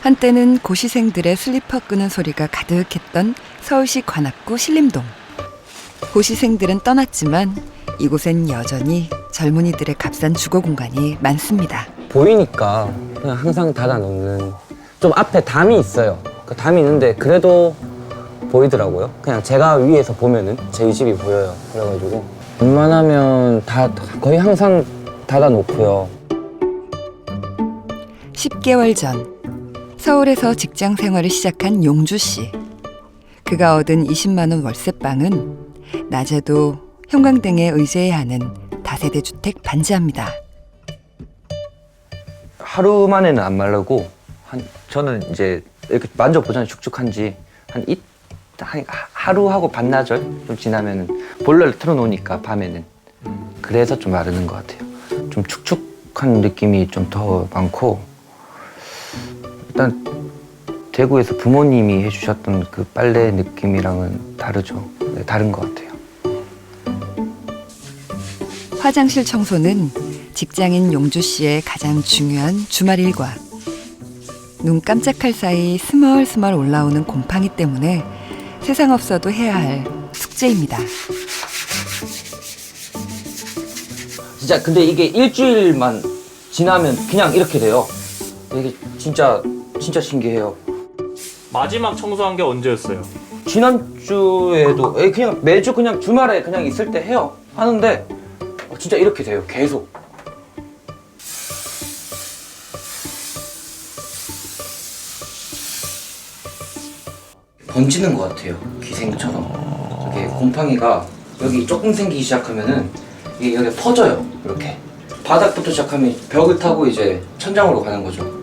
한때는 고시생들의 슬리퍼 끄는 소리가 가득했던 서울시 관악구 신림동. 고시생들은 떠났지만 이곳엔 여전히 젊은이들의 값싼 주거 공간이 많습니다. 보이니까 그냥 항상 닫아놓는 좀 앞에 담이 있어요. 그 담이 있는데 그래도 보이더라고요. 그냥 제가 위에서 보면은 제 집이 보여요. 그래가지고 웬만하면 다 거의 항상 닫아놓고요. 10개월 전 서울에서 직장 생활을 시작한 용주 씨. 그가 얻은 20만 원 월세방은 낮에도 형광등에 의지해야 하는 다세대 주택 반지하입니다. 하루 만에는 안 마르고 한 저는 이제 이렇게 만져보잖아요. 축축한지 한 이, 한 하루하고 반나절 좀 지나면은 볼러를 틀어놓으니까 밤에는 그래서 좀 마르는 것 같아요. 좀 축축한 느낌이 좀 더 많고 일단 대구에서 부모님이 해주셨던 그 빨래 느낌이랑은 다르죠. 네, 다른 것 같아요. 화장실 청소는 직장인 용주 씨의 가장 중요한 주말 일과. 눈 깜짝할 사이 스멀스멀 올라오는 곰팡이 때문에 세상 없어도 해야 할 숙제입니다. 진짜 근데 이게 일주일만 지나면 그냥 이렇게 돼요. 이게 진짜 진짜 신기해요. 마지막 청소한 게 언제였어요? 지난주에도 에, 그냥 매주 그냥 주말에 그냥 있을 때 해요. 하는데 어, 진짜 이렇게 돼요. 계속. 번지는 것 같아요. 기생처럼. 이게 곰팡이가 여기 조금 생기기 시작하면은 이게 여기 퍼져요. 이렇게. 바닥부터 시작하면 벽을 타고 이제 천장으로 가는 거죠.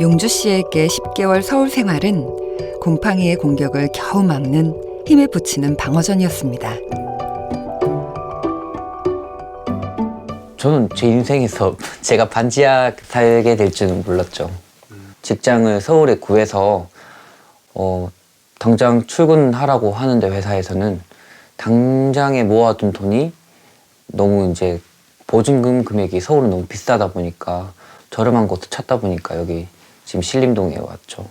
용주 씨에게 10개월 서울 생활은 곰팡이의 공격을 겨우 막는 힘에 부치는 방어전이었습니다. 저는 제 인생에서 제가 반지하 살게 될 줄은 몰랐죠. 직장을 서울에 구해서 어, 당장 출근하라고 하는데 회사에서는 당장에 모아둔 돈이 너무 이제 보증금 금액이 서울은 너무 비싸다 보니까 저렴한 곳도 찾다 보니까 여기 지금 신림동에 왔죠.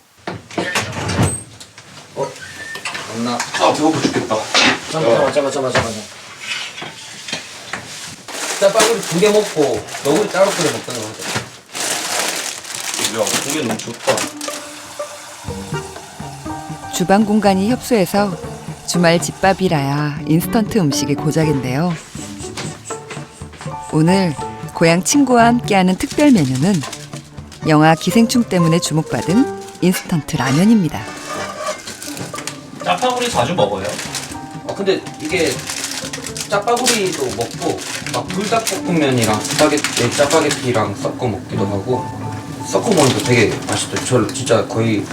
어? 맞나? 아 배고파 죽겠다. 잠깐만 잠깐만 잠깐만 잠깐만 짜파구리 두개 먹고 너구리 따로 끓여 먹던 거 하자 야 고기 너무 좋다. 주방 공간이 협소해서 주말 집밥이라야 인스턴트 음식이 고작인데요. 오늘 고향 친구와 함께하는 특별 메뉴는 영화 기생충 때문에 주목받은 인스턴트 라면입니다. 짜파구리 자주 먹어요? 아 근데 이게 짜파구리도 먹고 막 불닭볶음면이랑 스파게티 짜파게티랑 섞어 먹기도 하고 섞어 먹는 거 되게 맛있더라고요 저 진짜 거의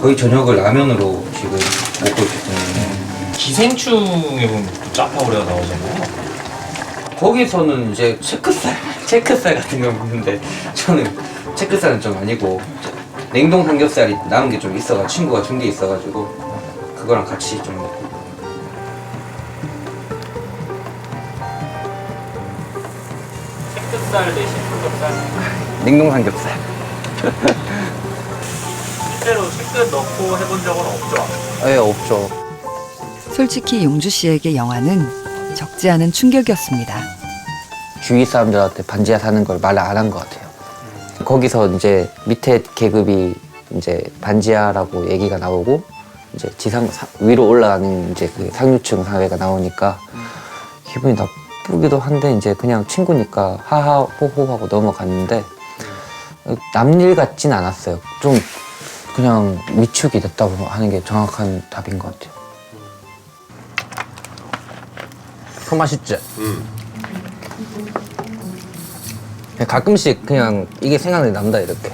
거의 저녁을 라면으로 지금 먹고 있기 때문에 기생충에 보면 또 짜파구리가 나오잖아요. 거기서는 이제 체크살 체크살 같은 거 먹는데 저는 체크살은 좀 아니고 냉동 삼겹살이 남은 게 좀 있어가 친구가 준 게 있어가지고 그거랑 같이 좀 먹고 체크살 대신 삼겹살. 냉동 삼겹살 실제로 체크 넣고 해본 적은 없죠? 예 없죠 솔직히 용주 씨에게 영화는 적지 않은 충격이었습니다. 주위 사람들한테 반지하 사는 걸말안한 것 같아요. 거기서 이제 밑에 계급이 이제 반지하라고 얘기가 나오고 이제 지상 사- 위로 올라가는 이제 그 상류층 사회가 나오니까 기분이 나쁘기도 한데 이제 그냥 친구니까 하하 호호 하고 넘어갔는데 남일 같진 않았어요. 좀 그냥 위축이 됐다고 하는 게 정확한 답인 것 같아요. 그 맛있지? 그냥 가끔씩 그냥 이게 생각이 난다 이렇게.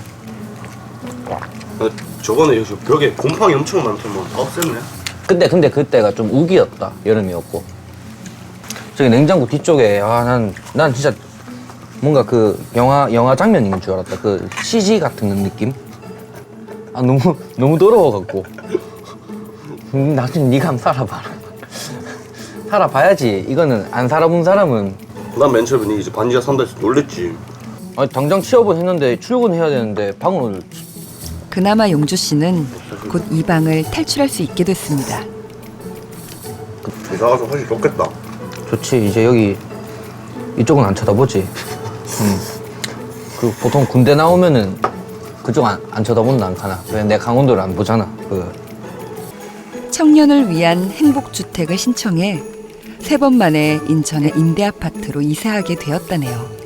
어, 저거는 여기서 벽에 곰팡이 엄청 많더만 다 없앴네. 근데 근데 그때가 좀 우기였다 여름이었고. 저기 냉장고 뒤쪽에 아 난 난 진짜 뭔가 그 영화 영화 장면인 줄 알았다. 그 CG 같은 느낌? 아 너무 너무 더러워갖고. 음, 나중에 네가 한번 살아봐라 살아봐야지. 이거는 안 살아본 사람은. 난 맨 처음에 니 이제 반지하 산다 해서 놀랬지. 아니 당장 취업은 했는데 출근해야 되는데 방을 그나마 용주 씨는 곧 이 방을 탈출할 수 있게 됐습니다. 이사 가서 훨씬 좋겠다. 좋지 이제 여기 이쪽은 안 쳐다보지. 음. 그 보통 군대 나오면은 그쪽 안, 안 쳐다본다 안 가나. 왜 내 강원도를 안 보잖아. 그 청년을 위한 행복주택을 신청해 세 번 만에 인천의 임대 아파트로 이사하게 되었다네요.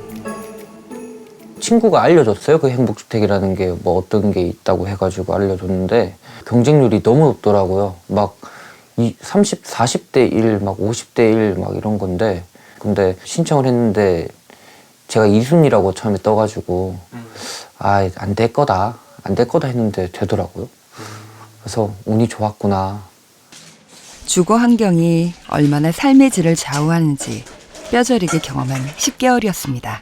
친구가 알려줬어요. 그 행복주택이라는 게 뭐 어떤 게 있다고 해가지고 알려줬는데 경쟁률이 너무 높더라고요. 막 이 30, 40대 1, 막 50대 1, 막 이런 건데 근데 신청을 했는데 제가 2순위라고 처음에 떠가지고 아 안 될 거다 안 될 거다 했는데 되더라고요. 그래서 운이 좋았구나. 주거 환경이 얼마나 삶의 질을 좌우하는지 뼈저리게 경험한 10개월이었습니다.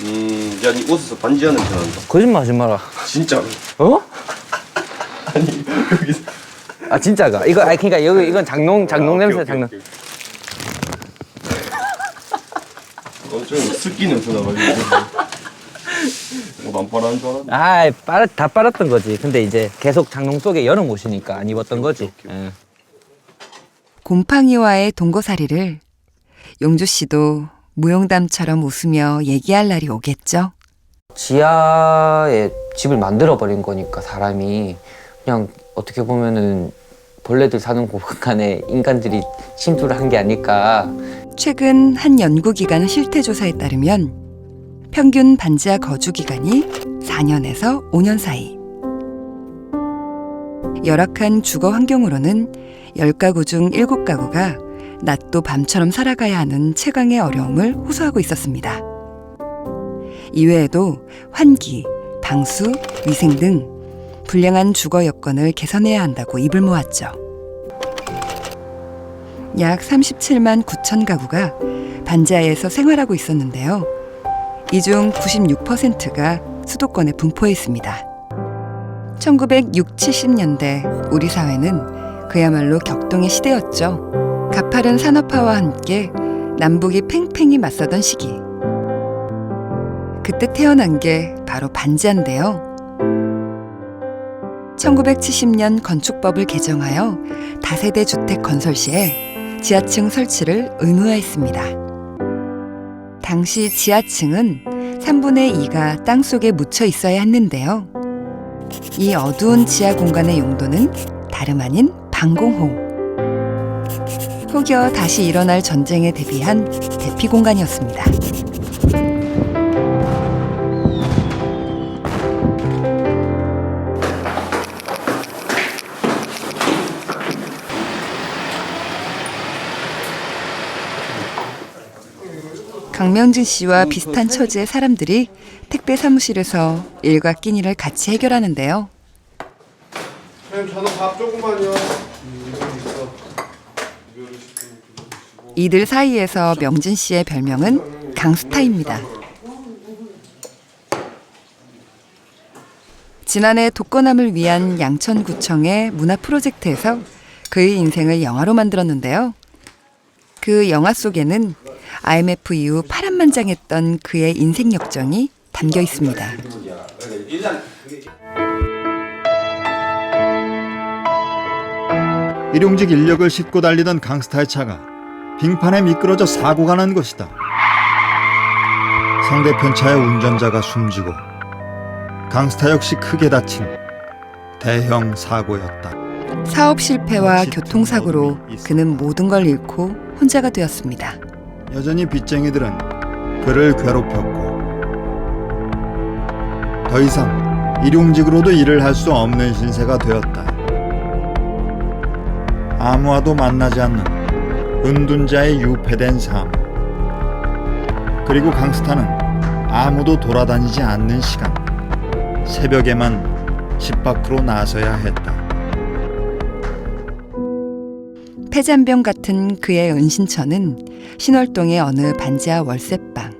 음, 야, 니 옷에서 반지하 냄새 난다. 거짓말 하지 마라. 진짜로. 어? 아니 여기 아 진짜가 이거 아니 그러니까 여기 이건 장롱 장롱 아, 오케이, 냄새 오케이, 장롱 오케이. 엄청 습기 냄새 나가지고. 옷안 빨아는 줄 알았네. 아 빨, 다 빨았던 거지 근데 이제 계속 장롱 속에 여름 옷이니까 안 입었던 거지 예. 곰팡이와의 동거살이를 용주 씨도 무용담처럼 웃으며 얘기할 날이 오겠죠. 지하에 집을 만들어 버린 거니까 사람이 그냥 어떻게 보면은 벌레들 사는 공간에 인간들이 침투를 한 게 아닐까 최근 한 연구기관 실태조사에 따르면 평균 반지하 거주 기간이 4년에서 5년 사이. 열악한 주거 환경으로는 10가구 중 7가구가 낮도 밤처럼 살아가야 하는 채광의 어려움을 호소하고 있었습니다. 이외에도 환기, 방수, 위생 등 불량한 주거 여건을 개선해야 한다고 입을 모았죠. 약 37만 9천 가구가 반지하에서 생활하고 있었는데요. 이 중 96%가 수도권에 분포해 있습니다. 1960, 70년대 우리 사회는 그야말로 격동의 시대였죠. 가파른 산업화와 함께 남북이 팽팽히 맞서던 시기. 그때 태어난 게 바로 반지하인데요. 1970년 건축법을 개정하여 다세대 주택 건설 시에 지하층 설치를 의무화했습니다. 당시 지하층은 3분의 2가 땅 속에 묻혀 있어야 했는데요. 이 어두운 지하 공간의 용도는 다름 아닌 방공호. 혹여 다시 일어날 전쟁에 대비한 대피 공간이었습니다. 강명진 씨와 비슷한 처지의 사람들이 택배 사무실에서 일과 끼니를 같이 해결하는데요. 선생님 저는 밥 조금만요. 이들 사이에서 명진 씨의 별명은 강스타입니다. 지난해 독거남을 위한 양천구청의 문화 프로젝트에서 그의 인생을 영화로 만들었는데요. 그 영화 속에는 IMF 이후 파란만장했던 그의 인생 역정이 담겨 있습니다. 일용직 인력을 싣고 달리던 강스타의 차가 빙판에 미끄러져 사고가 난 것이다. 상대편 차의 운전자가 숨지고 강스타 역시 크게 다친 대형 사고였다. 사업 실패와 교통사고로 그는 모든 걸 잃고 혼자가 되었습니다. 여전히 빚쟁이들은 그를 괴롭혔고 더 이상 일용직으로도 일을 할 수 없는 신세가 되었다. 아무와도 만나지 않는 은둔자의 유폐된 삶. 그리고 강스타는 아무도 돌아다니지 않는 시간. 새벽에만 집 밖으로 나서야 했다. 폐잔병 같은 그의 은신처는 신월동의 어느 반지하 월세방.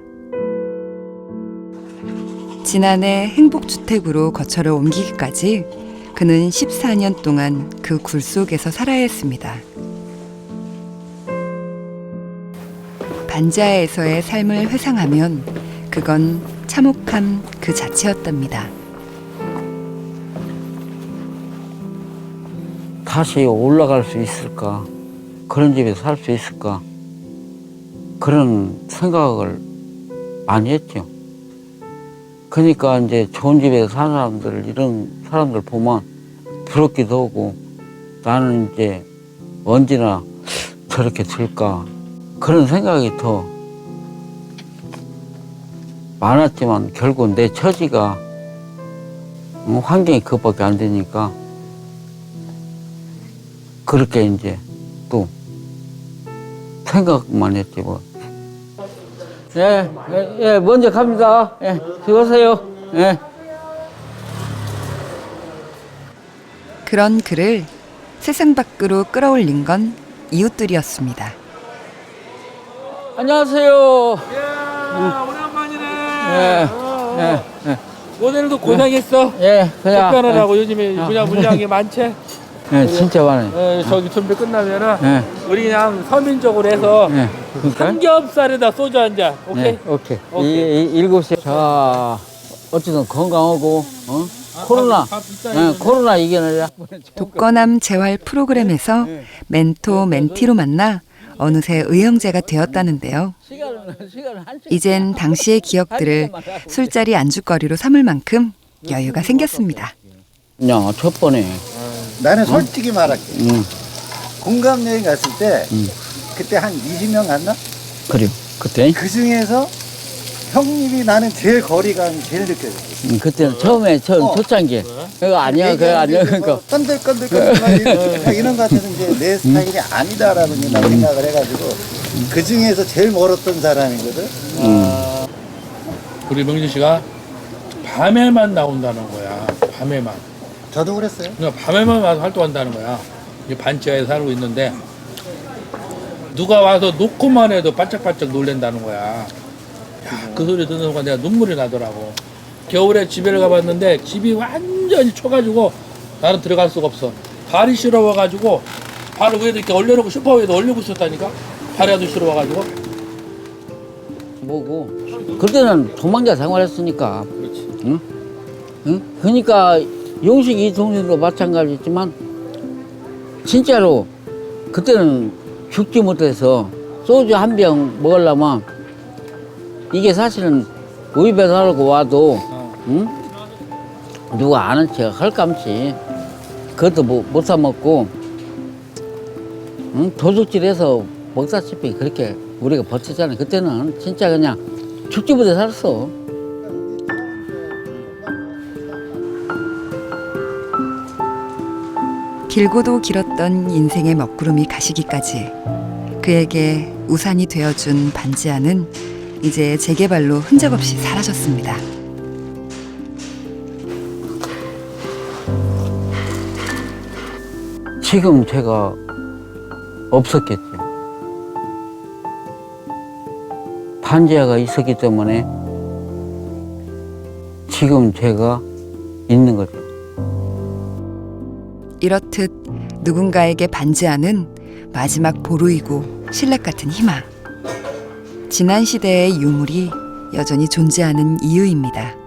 지난해 행복주택으로 거처를 옮기기까지 그는 14년 동안 그 굴 속에서 살아야 했습니다. 반지하에서의 삶을 회상하면 그건 참혹함 그 자체였답니다. 다시 올라갈 수 있을까? 그런 집에 살 수 있을까? 그런 생각을 많이 했죠. 그러니까 이제 좋은 집에 사는 사람들, 이런 사람들 보면 부럽기도 하고 나는 이제 언제나 저렇게 될까? 그런 생각이 더 많았지만 결국 내 처지가 음, 환경이 그것밖에 안 되니까 그렇게 이제 또 생각만 했지 뭐. 예, 예, 예, 먼저 갑니다. 예, 수고하세요. 예. 그런 그를 세상 밖으로 끌어올린 건 이웃들이었습니다. 안녕하세요. 야, 오랜만이네. 예, 예, 예, 오늘도 고생했어. 예, 그냥. 특별하라고 요즘에 아, 분야 물량이 많지. 예, 진짜 많아요. 어, 저기 준비 끝나면은 예, 우리 그냥 서민적으로 해서 예. 그러니까. 삼겹살에다 소주 한 잔. 오케이. 네, 오케이. 오케이. 이, 이, 일곱 시. 자, 어쨌든 건강하고, 어? 코로나, 밥 비싸 예, 코로나 이겨내자. 독거남 재활 프로그램에서 멘토 멘티로 만나 어느새 의형제가 되었다는데요. 이젠 당시의 기억들을 술자리 안주거리로 삼을 만큼 여유가 생겼습니다. 야, 첫 번에. 나는 솔직히 말할게. 응, 공감 여행 갔을 때 음. 그때 한 20명 갔나? 그래요. 그때? 그 중에서 형님이 나는 제일 거리감이 제일 느껴졌어. 음, 그때는 처음에 처음 어. 초창기. 그거 아니야, 그거 아니야. 그거. 건들건들건들 이런, 이런 거 같아서 이제 내 스타일이 아니다라고 이제 난 생각을 해가지고 그 중에서 제일 멀었던 사람이거든. 우리 명진 씨가 밤에만 나온다는 거야. 밤에만. 저도 그랬어요. 그러니까 밤에만 와서 활동한다는 거야. 이 반지하에 살고 있는데 누가 와서 놓고만 해도 반짝반짝 놀랜다는 거야. 야, 그 소리 듣는 순간 내가 눈물이 나더라고. 겨울에 집에를 가봤는데 집이 완전히 쳐가지고 나는 들어갈 수가 없어. 발이 시려워가지고 발을 위에다 이렇게 올려놓고 슈퍼 위에다 올리고 있었다니까. 발이 아주 시려워가지고. 뭐고. 그때는 도망자 생활했으니까. 그렇지. 응? 응? 그러니까 용식 이 동생도 마찬가지지만 진짜로 그때는 죽지 못해서 소주 한 병 먹으려면 이게 사실은 우리 배달하고 와도 응? 누가 아는 척 할감치 그것도 뭐, 못사 먹고 응? 도둑질해서 먹다시피 그렇게 우리가 버텼잖아요 그때는 진짜 그냥 죽지 못해 살았어 길고도 길었던 인생의 먹구름이 가시기까지 그에게 우산이 되어준 반지하는 이제 재개발로 흔적 없이 사라졌습니다. 지금 제가 없었겠죠. 반지하가 있었기 때문에 지금 제가 있는 거죠. 이렇듯 누군가에게 반지하는 마지막 보루이고 신락 같은 희망. 지난 시대의 유물이 여전히 존재하는 이유입니다.